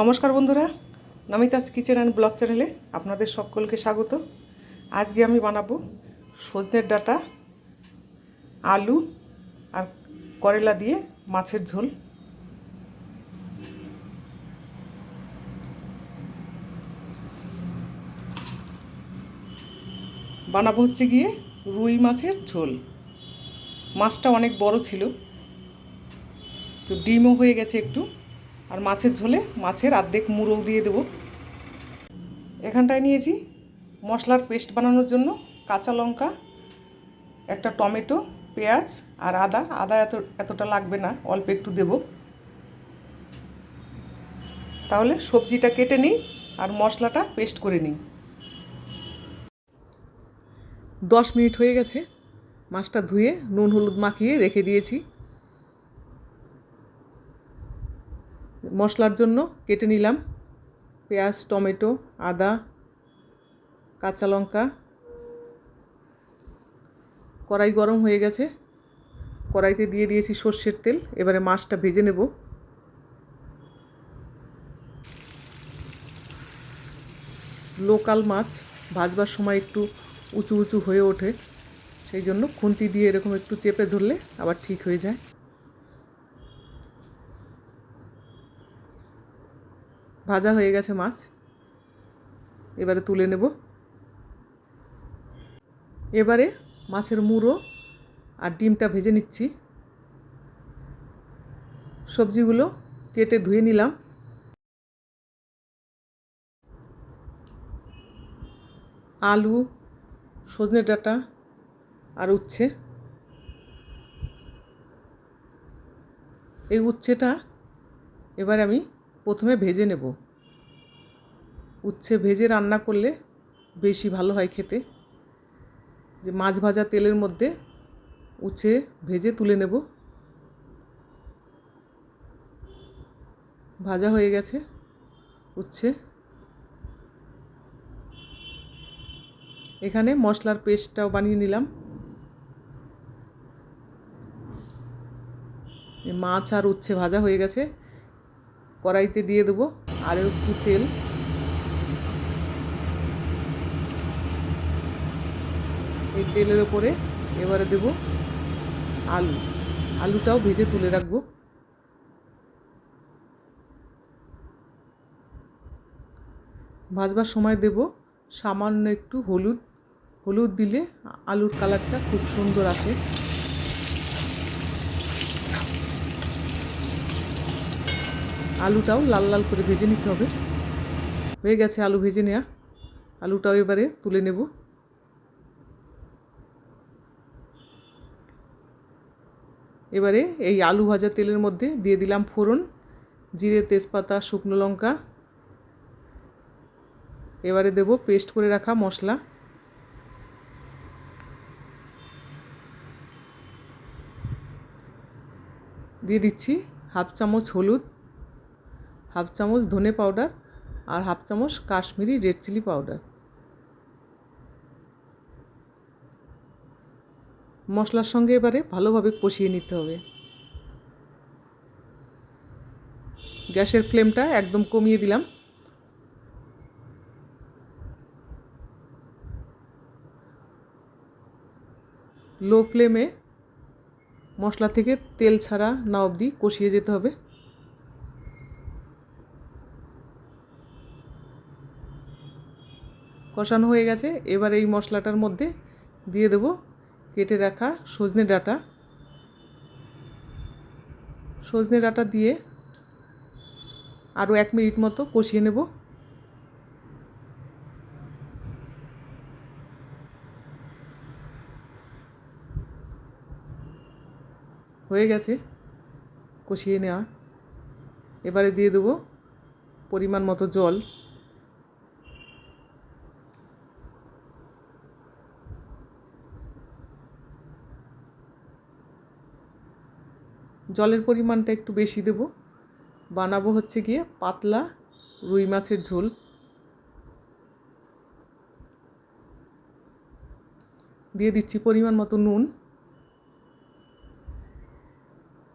নমস্কার বন্ধুরা, নমিতাস kitchen and blog চ্যানেলে আপনাদের সকলকে স্বাগত। আজকে আমি বানাবো সজনের ডাঁটা, আলু আর করলা দিয়ে মাছের ঝোল। বানাবো হচ্ছে গিয়ে রুই মাছের ঝোল। মাছটা অনেক বড় ছিল, তো ডিমও হয়ে গেছে একটু। আর মাছের ঝোলে মাছের আর্ধেক মুড়ো দিয়ে দেবো। এখানটায় নিয়েছি মশলার পেস্ট বানানোর জন্য কাঁচা লঙ্কা, একটা টমেটো, পেঁয়াজ আর আদা। আদা এত, এতটা লাগবে না, অল্প একটু দেব। তাহলে সবজিটা কেটে নিই আর মশলাটা পেস্ট করে নিই। দশ মিনিট হয়ে গেছে, মাছটা ধুয়ে নুন হলুদ মাখিয়ে রেখে দিয়েছি। মশলার জন্য কেটে নিলাম। পেঁয়াজ, টমেটো, আদা, কাঁচা লঙ্কা। কড়াই গরম হয়ে গেছে। কড়াইতে দিয়ে দিয়েছি সর্ষের তেল। এবারে মাছটা ভেজে নেব। লোকাল মাছ ভাজবার সময় একটু উঁচু উঁচু হয়ে ওঠে। সেই জন্য খুন্তি দিয়ে এরকম একটু চেপে ধরলে আবার ঠিক হয়ে যায়। ভাজা হয়ে গেছে মাছ। এবারে তুলে নেব। এবারে মাছের মুড়ো আর ডিমটা ভেজে নিচ্ছি। সবজিগুলো কেটে ধুয়ে নিলাম। আলু, সজনে ডাঁটা আর উচ্ছে। এই উচ্ছেটা এবার আমি প্রথমে ভেজে নেব। উচ্ছে ভেজে রান্না করলে বেশি ভালো হয় খেতে। যে মাছ ভাজা তেলের মধ্যে উচ্ছে ভেজে তুলে নেব। ভাজা হয়ে গেছে উচ্ছে। এখানে মশলার পেস্টটাও বানিয়ে নিলাম। মাছ আর উচ্ছে ভাজা হয়ে গেছে। কড়াইতে দিয়ে দেবো আর একটু তেল। এই তেলের ওপরে এবারে দেব আলু। আলুটাও ভেজে তুলে রাখব। ভাজবার সময় দেব সামান্য একটু হলুদ। হলুদ দিলে আলুর কালারটা খুব সুন্দর আসে। আলুটাও লাল লাল করে ভেজে নিতে হবে। হয়ে গেছে আলু ভেজে নেওয়া আলুটাও এবারে তুলে নেব। এবারে এই আলু ভাজা তেলের মধ্যে দিয়ে দিলাম ফোড়ন, জিরে, তেজপাতা, শুকনো লঙ্কা। এবারে দেব পেস্ট করে রাখা মশলা। দিয়ে দিচ্ছি হাফ চামচ হলুদ, হাফ চামচ ধনে পাউডার আর হাফ চামচ কাশ্মীরি রেড চিলি পাউডার। মশলার সঙ্গে এবারে ভালোভাবে কষিয়ে নিতে হবে। গ্যাসের ফ্লেমটা একদম কমিয়ে দিলাম। লো ফ্লেমে মশলা থেকে তেল ছাড়া না অবধি কষিয়ে যেতে হবে। কষানো হয়ে গেছে। এবার এই মশলাটার মধ্যে দিয়ে দেবো কেটে রাখা সজনে ডাঁটা। সজনে ডাঁটা দিয়ে আরও এক মিনিট মতো কষিয়ে নেব। হয়ে গেছে কষিয়ে নেওয়া। এবারে দিয়ে দেবো পরিমাণ মতো জল। জলের পরিমাণটা একটু বেশি দেব। বানাবো হচ্ছে গিয়ে পাতলা রুই মাছের ঝোল। দিয়ে দিচ্ছি পরিমাণ মতো নুন।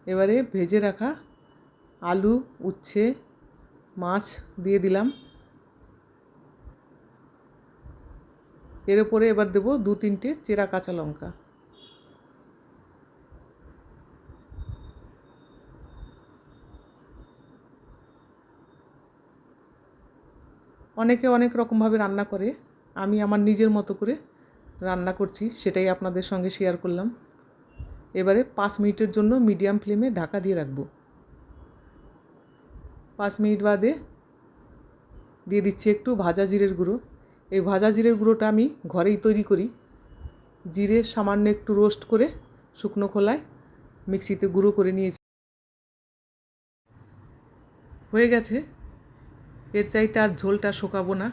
এবারে ভেজে রাখা আলু, উচ্ছে, মাছ দিয়ে দিলাম। এর উপরে এবার দেব দু তিনটে চেরা কাঁচা লঙ্কা। অনেকে অনেক রকমভাবে রান্না করে। আমি আমার নিজের মতো করে রান্না করছি, সেটাই আপনাদের সঙ্গে শেয়ার করলাম। এবারে পাঁচ মিনিটের জন্য মিডিয়াম ফ্লেমে ঢাকা দিয়ে রাখব। পাঁচ মিনিট বাদে দিয়ে দিচ্ছি একটু ভাজা জিরের গুঁড়ো। এই ভাজা জিরের গুঁড়োটা আমি ঘরেই তৈরি করি। জিরে সামান্য একটু রোস্ট করে শুকনো খোলায় মিক্সিতে গুঁড়ো করে নিয়েছি। হয়ে গেছে। এর চাইতে আর ঝোলটা শোকাবো না।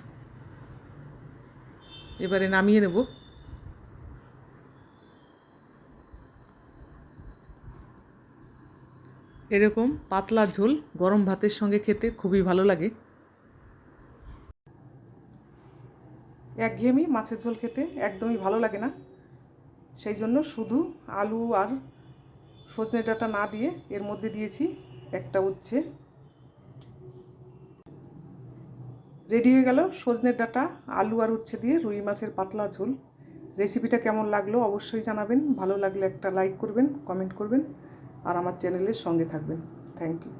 এবারে নামিয়ে নেব। এরকম পাতলা ঝোল গরম ভাতের সঙ্গে খেতে খুবই ভালো লাগে। একঘেয়েমি মাছের ঝোল খেতে একদমই ভালো লাগে না। সেই জন্য শুধু আলু আর সজনে ডাঁটা না দিয়ে এর মধ্যে দিয়েছি একটা উচ্ছে। রেডি হয়ে গেল। সজনের ডাটা, আলু আর উচ্ছে দিয়ে রুই মাছের পাতলা ঝোল। রেসিপিটা কেমন লাগল অবশ্যই জানাবেন। ভালো লাগলে একটা লাইক করবেন কমেন্ট করবেন, আর আমার চ্যানেলের সঙ্গে থাকবেন। Thank you